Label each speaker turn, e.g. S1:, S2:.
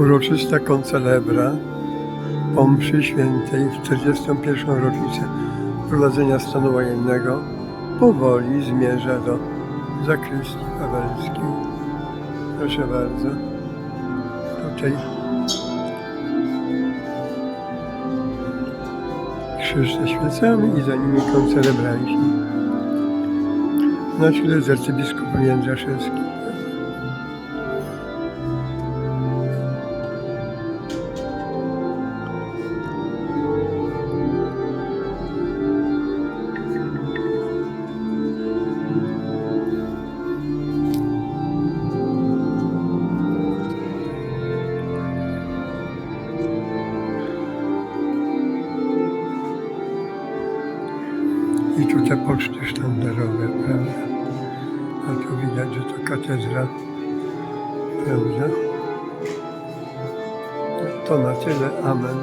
S1: uroczysta koncelebra po mszy świętej w 41. rocznicę wprowadzenia stanu wojennego powoli zmierza do zakrystii wawelskiej. Proszę bardzo. Tutaj krzyż ze świecami i za nimi koncelebranci. Na czele z arcybiskupem Jędraszewskim. I tu te poczty sztandarowe, prawda? A tu widać, że to katedra, prawda? To na tyle. Amen.